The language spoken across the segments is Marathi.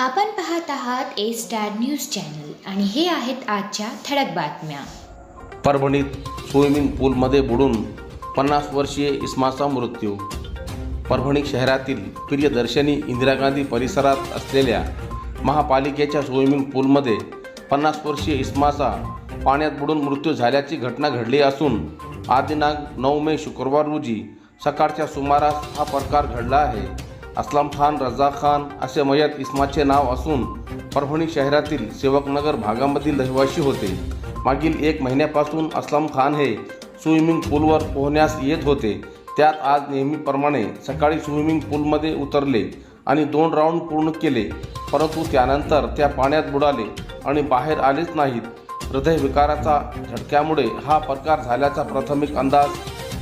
आपण पाहत आहात ए स्टार न्यूज चॅनल आणि हे आहेत आजच्या ठळक बातम्या. परभणीत स्विमिंग पूलमध्ये बुडून पन्नास वर्षीय इस्माचा मृत्यू. परभणी शहरातील प्रियदर्शनी इंदिरा गांधी परिसरात असलेल्या महापालिकेच्या स्विमिंग पूलमध्ये पन्नास वर्षीय इस्माचा पाण्यात बुडून मृत्यू झाल्याची घटना घडली असून आज दिनांक नऊ मे शुक्रवार रोजी सकाळच्या सुमारास हा प्रकार घडला आहे. असलाम खान रजा खान असे मयत इस्माचे नाव असून परभणी शहरातील सेवकनगर भागामधील रहिवासी होते. मागील एक महिन्यापासून असलाम खान हे स्विमिंग पूलवर पोहण्यास येत होते. त्यात आज नेहमीप्रमाणे सकाळी स्विमिंग पूलमध्ये उतरले आणि दोन राऊंड पूर्ण केले. परंतु त्यानंतर त्या पाण्यात बुडाले आणि बाहेर आलेच नाहीत. हृदयविकाराचा झटक्यामुळे हा प्रकार झाल्याचा प्राथमिक अंदाज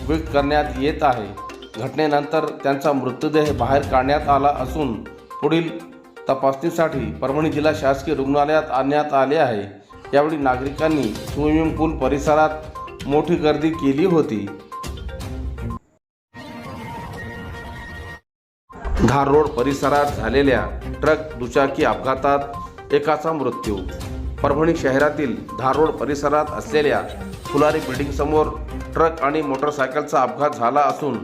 व्यक्त करण्यात येत आहे. घटनेनंतर त्यांचा मृतदेह बाहेर काढण्यात आला असून पुढील तपासणीसाठी परभणी जिल्हा शासकीय रुग्णालयात आणण्यात आले आहे. यावेळी नागरिकांनी स्विमिंग पूल परिसरात मोठी गर्दी केली होती. धार रोड परिसरात झालेल्या ट्रक दुचाकी अपघातात एकाचा मृत्यू. परभणी शहरातील धार रोड परिसरात असलेल्या फुलारी बिल्डिंगसमोर ट्रक आणि मोटरसायकलचा अपघात झाला असून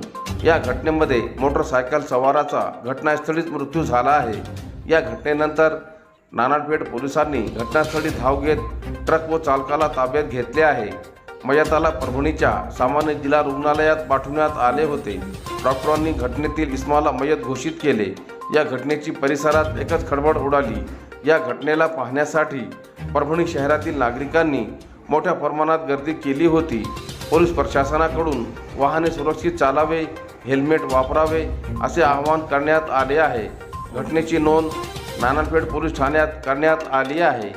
या घटनेमध्ये मोटरसायकल सवाराचा घटनास्थळीच मृत्यू झाला आहे. या घटनेनंतर नानाडपेठ पोलिसांनी घटनास्थळी धाव घेत ट्रक व चालकाला ताब्यात घेतले आहे. मयताला परभणीच्या सामान्य जिल्हा रुग्णालयात पाठवण्यात आले होते. डॉक्टरांनी घटनेतील इस्माला मयत घोषित केले. या घटनेची परिसरात एकच खडबड उडाली. या घटनेला पाहण्यासाठी परभणी शहरातील नागरिकांनी मोठ्या प्रमाणात गर्दी केली होती. पोलीस प्रशासनाकडून वाहने सुरक्षित चालावे हेल्मेट वापरावे असे आवाहन करण्यात आले आहे. घटनेची नोंद नानापेठ पोलीस ठाण्यात करण्यात आली आहे.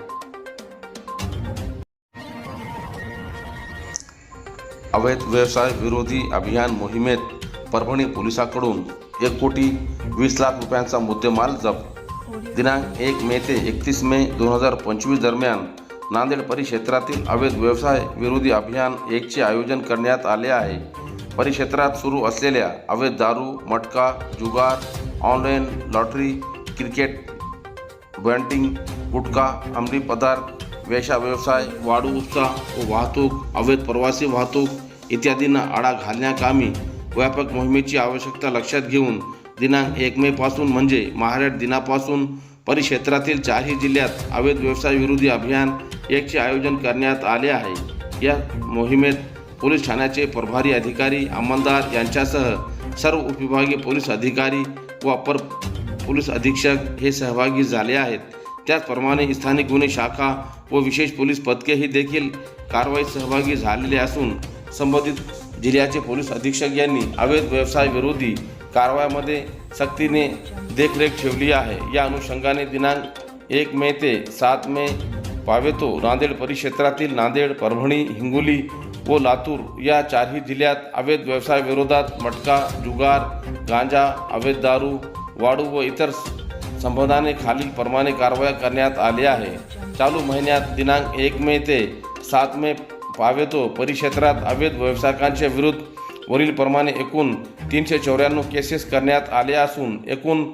अवैध व्यवसाय विरोधी अभियान मोहिमेत परभणी पोलिसांकडून एक कोटी वीस लाख रुपयांचा मुद्देमाल जप्त. दिनांक एक मे ते एकतीस मे दोन हजार पंचवीस दरम्यान नांदेड परिक्षेत्रातील अवैध व्यवसाय विरोधी अभियान एकचे आयोजन करण्यात आले आहे. परिक्षेत्रात सुरू असलेल्या अवैध दारू मटका जुगार ऑनलाईन लॉटरी क्रिकेट बँटिंग गुटखा अंमली पदार्थ वेशा व्यवसाय वाढू उत्साह व वाहतूक अवैध प्रवासी वाहतूक इत्यादींना आळा घालण्याकामी व्यापक मोहिमेची आवश्यकता लक्षात घेऊन दिनांक एक मेपासून म्हणजे महाराष्ट्र दिनापासून परिक्षेत्रातील चारही जिल्ह्यात अवैध व्यवसाय विरोधी अभियान एकचे आयोजन करण्यात आले आहे. या मोहिमेत पोलीस ठाण्याचे प्रभारी अधिकारी अंमलदार यांच्यासह सर्व उपविभागीय पोलीस अधिकारी व अपर पोलीस अधीक्षक हे सहभागी झाले आहेत. त्याचप्रमाणे स्थानिक गुन्हे शाखा व विशेष पोलीस पथकेही देखील कारवाईत सहभागी झालेले असून संबंधित जिल्ह्याचे पोलीस अधीक्षक यांनी अवैध व्यवसाय विरोधी कारवायामध्ये सक्तीने देखरेख ठेवली आहे. या अनुषंगाने दिनांक एक मे ते सात मे पावेतो नांदेड परिक्षेत्रातील नांदेड परभणी हिंगोली व लातूर या चारही जिल्ह्यात अवैध व्यवसायाविरोधात मटका जुगार गांजा अवैध दारू वाळू व इतर संबंधाने खालील प्रमाणे कारवाया करण्यात आली आहे. चालू महिन्यात दिनांक एक मे ते सात मे पावेतो परिक्षेत्रात अवैध व्यावसायिकांच्या विरुद्ध वरीलप्रमाणे एकूण तीनशे चौऱ्याण्णव केसेस करण्यात आले असून एकूण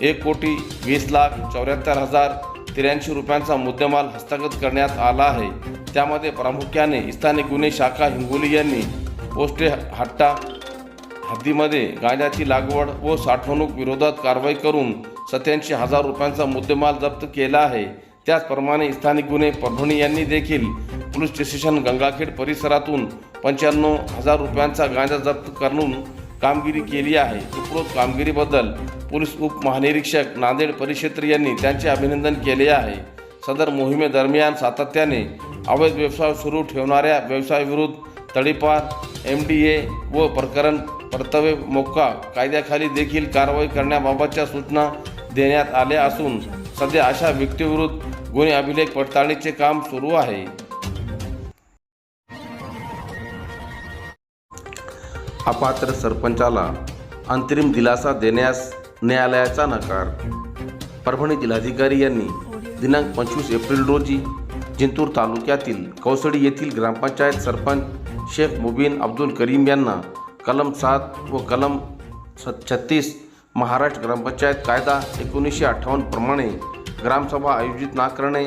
एक कोटी वीस लाख चौऱ्याहत्तर हजार त्र्याऐंशी रुपयांचा मुद्देमाल हस्तगत करण्यात आला आहे. त्यामध्ये प्रामुख्याने स्थानिक गुन्हे शाखा हिंगोली यांनी पोस्टे हट्टा हद्दीमध्ये गांजाची लागवड व साठवणूक विरोधात कारवाई करून सत्याऐंशी हजार रुपयांचा मुद्देमाल जप्त केला आहे. त्याचप्रमाणे स्थानिक गुन्हे परभणी यांनी देखील पोलीस स्टेशन गंगाखेड परिसरातून पंच्याण्णव हजार रुपयांचा गांजा जप्त करून कामगिरी केली आहे. उपरोक्त कामगिरीबद्दल पोलीस उपमहानिरीक्षक नांदेड परिक्षेत्र यांनी त्यांचे अभिनंदन केले आहे. सदर मोहिमेदरम्यान सातत्याने अवैध व्यवसाय सुरू ठेवणाऱ्या व्यवसायाविरुद्ध तडीपार एम डी ए व प्रकरण परतवे. मोक्का कायद्याखाली देखील कारवाई करण्याबाबतच्या सूचना देण्यात आल्या असून सध्या अशा व्यक्तीविरुद्ध गुन्हे अभिलेख पडताळणीचे काम सुरू आहे. अपात्र सरपंचाला अंतरिम दिलासा देण्यास न्यायालयाचा नकार. परभणी जिल्हाधिकारी यांनी दिनांक पंचवीस एप्रिल रोजी जिंतूर तालुक्यातील कौसडी येथील ग्रामपंचायत सरपंच शेख मुबीन अब्दुल करीम यांना कलम सात व कलम स छत्तीस महाराष्ट्र ग्रामपंचायत कायदा एकोणीसशे अठ्ठावन्नप्रमाणे ग्रामसभा आयोजित ना करणे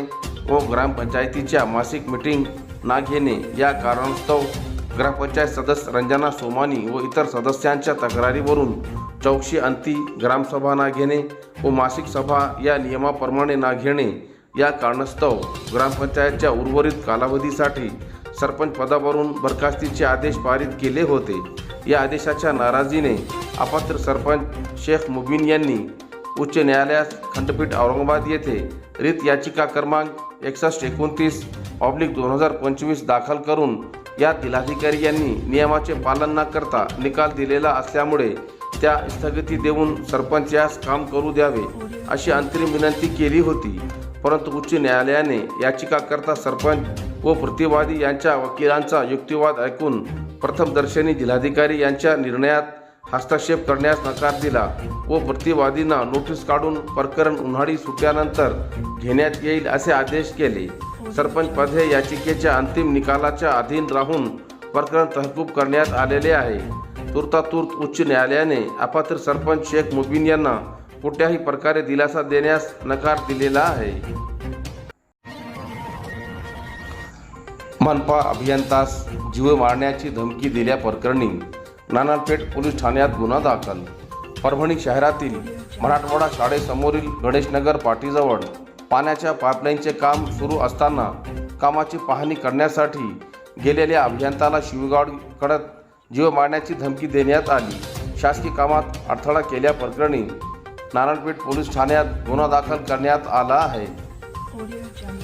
व ग्रामपंचायतीच्या मासिक मीटिंग ना घेणे या कारणास्तव ग्रामपंचायत सदस्य रंजना सोमानी व इतर सदस्यांच्या तक्रारीवरून चौकशी अंती ग्रामसभा ना घेणे व मासिक सभा या नियमाप्रमाणे ना घेणे या कारणास्तव ग्रामपंचायतच्या उर्वरित कालावधीसाठी सरपंच पदावरून बरखास्तीचे आदेश पारित केले होते. या आदेशाच्या नाराजीने अपात्र सरपंच शेख मुबीन यांनी उच्च न्यायालयात खंडपीठ औरंगाबाद येथे रीत याचिका क्रमांक एकसष्ट एकोणतीस ऑब्लिक दोन हजार पंचवीस दाखल करून या जिल्हाधिकारी यांनी नियमाचे पालन न करता निकाल दिलेला असल्यामुळे त्या स्थगिती देऊन सरपंच यास काम करू द्यावे अशी अंतरिम विनंती केली होती. परंतु उच्च न्यायालयाने याचिकाकर्ता सरपंच व प्रतिवादी यांच्या वकिलांचा युक्तिवाद ऐकून प्रथमदर्शनी जिल्हाधिकारी यांच्या निर्णयात हस्तक्षेप करण्यास नकार दिला व प्रतिवादींना नोटीस काढून प्रकरण उन्हाळी सुट्ट्यानंतर घेण्यात येईल असे आदेश केले. सरपंच पद हे याचिकेच्या अंतिम निकालाच्या अधीन राहून प्रकरण तहकूब करण्यात आलेले आहे. तुर्तातुर्त उच्च न्यायालयाने अपात्र सरपंच शेख मुबीन यांना कुठल्याही प्रकारे दिलासा देण्यास नकार दिलेला आहे. मनपा अभियंतास जीव मारण्याची धमकी दिल्याप्रकरणी नानापेठ पोलीस ठाण्यात गुन्हा दाखल. परभणी शहरातील मराठवाडा शाळेसमोरील गणेशनगर पाटीजवळ पाण्याच्या पाईपलाईनचे काम सुरू असताना कामाची पाहणी करण्यासाठी गेलेल्या अभियंताला शिवगाड कडत जीव मारण्याची धमकी देण्यात आली. शासकीय कामात अडथळा केल्याप्रकरणी नारायणपेठ पोलीस ठाण्यात गुन्हा दाखल करण्यात आला आहे.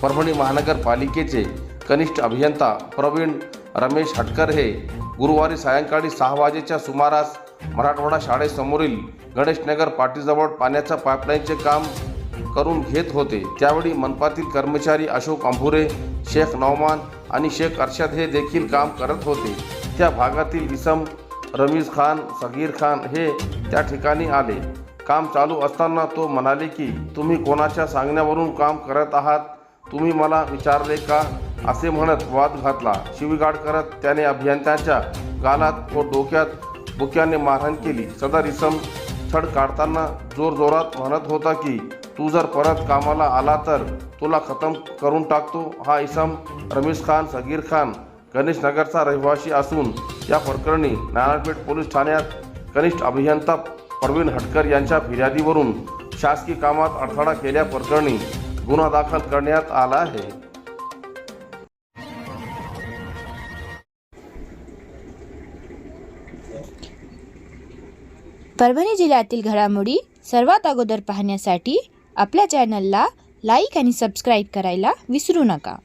परभणी महानगरपालिकेचे कनिष्ठ अभियंता प्रवीण रमेश हटकर हे गुरुवारी सायंकाळी सहा वाजेच्या सुमारास मराठवाडा शाळेसमोरील गणेशनगर पाटीजवळ पाण्याच्या पाईपलाईनचे काम करून घेत होते. त्यावेळी मनपातील कर्मचारी अशोक अंभुरे शेख नौमान आणि शेख अर्शद हे देखील काम करत होते. त्या भागातील इसम रमीज खान सगीर खान हे त्या ठिकाणी आले. काम चालू असताना तो म्हणाले की तुम्ही कोणाच्या सांगण्यावरून काम करत आहात? तुम्ही मला विचारले का? असे म्हणत वाद घातला. शिवीगाळ करत त्याने अभियंत्याच्या गालात व डोक्यात बुक्याने मारहाण केली. सदर इसम छड काढताना जोरजोरात म्हणत होता की तू जर परत कामाला आला तर तुला खतम करून टाकतो. हा इसम रमेश खान सगीर खान गणेश नगरचा रहिवासी असून या प्रकरणी नारायणपेठ पोलीस ठाण्यात कनिष्ठ अभियंता प्रवीण हटकर यांच्या फिर्यादीवरून शासकीय कामात अडथळा केल्याप्रकरणी गुन्हा दाखल करण्यात आला आहे. परभणी जिल्ह्यातील घडामोडी सर्वात अगोदर पाहण्यासाठी आपल्या चॅनलला लाईक आणि सबस्क्राईब करायला विसरू नका.